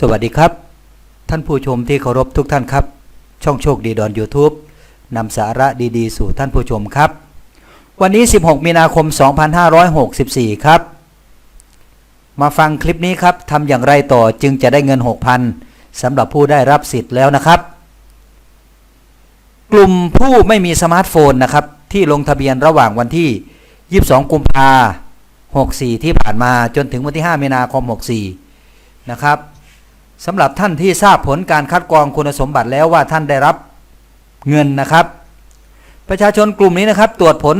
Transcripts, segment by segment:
สวัสดีครับ ท่านผู้ชมที่เคารพทุกท่านครับ ช่องโชคดีดอน YouTube นำสาระดีๆ สู่ท่านผู้ชมครับ วันนี้ 16 มีนาคม 2564 ครับ มาฟังคลิปนี้ครับทำอย่างไรต่อจึงจะได้เงิน 6,000สำหรับผู้ได้รับสิทธิ์แล้วนะครับ กลุ่มผู้ไม่มีสมาร์ทโฟนนะครับ ที่ลงทะเบียนระหว่างวันที่ 22 กุมภา64 ที่ผ่านมาจนถึงวันที่ 5 มีนาคม 64 นะครับ สำหรับท่านที่ทราบผลการคัดกรองคุณสมบัติแล้วว่าท่านได้รับเงินนะครับ ประชาชนกลุ่มนี้นะครับ ตรวจผล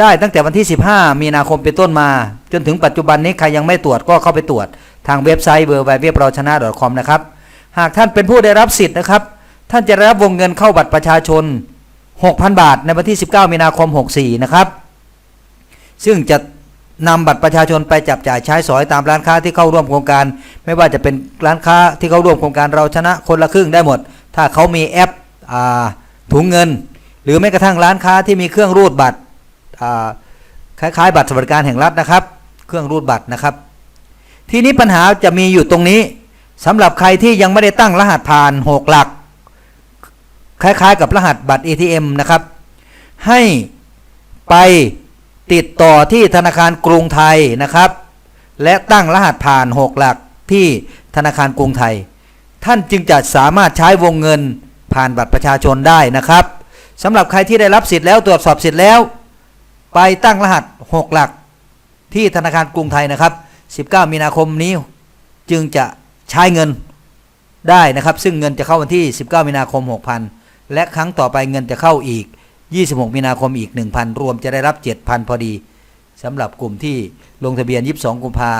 ได้ตั้งแต่วันที่ 15 มีนาคมเป็นต้นมา จนถึงปัจจุบันนี้ใครยังไม่ตรวจก็เข้าไปตรวจ ทางเว็บไซต์ w w w เราชนะ .com นะครับ หากท่านเป็นผู้ได้รับสิทธิ์นะครับ ท่านจะได้รับวงเงินเข้าบัตรประชาชน 6,000 บาท ในวันที่ 19 มีนาคม 64 นะครับ ซึ่งจะ นำบัตรประชาชนไปจับจ่ายใช้สอยตามร้านค้าที่เข้าร่วมโครงการ ไม่ว่าจะเป็นร้านค้าที่เข้าร่วมโครงการเราชนะคนละครึ่งได้หมด ถ้าเขามีแอปอถุงเงิน หรือแม้กระทั่งร้านค้าที่มีเครื่องรูดบัตรคล้ายๆ บัตรสวัสดิการแห่งรัฐนะครับ เครื่องรูดบัตรนะครับ ทีนี้ปัญหาจะมีอยู่ตรงนี้สำหรับใครที่ยังไม่ได้ตั้งรหัสผ่านหกหลัก คล้ายๆ กับรหัสบัตร ATM นะครับ ให้ไป ติดต่อที่ธนาคารกรุงไทยนะครับ และตั้งรหัสผ่าน 6 หลักที่ธนาคารกรุงไทย ท่านจึงจะสามารถใช้วงเงินผ่านบัตรประชาชนได้นะครับสำหรับใครที่ได้รับสิทธิ์แล้วตรวจสอบสิทธิ์แล้ว ไปตั้งรหัส 6 หลัก ที่ธนาคารกรุงไทยนะครับ 19 มีนาคมนี้จึงจะใช้เงินได้นะครับ ซึ่งเงินจะเข้าวันที่ 19 มีนาคม 6,000 และครั้งต่อไปเงินจะเข้าอีก 26 มีนาคมอีก 1,000 รวมจะได้รับ 7,000 พอดีสำหรับกลุ่มที่ลงทะเบียน 22 กุมภา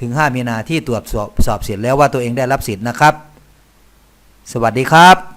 ถึง 5 มีนาที่ตรวจสอบสอบเสร็จแล้วว่าตัวเองได้รับสิทธิ์นะครับ สวัสดีครับ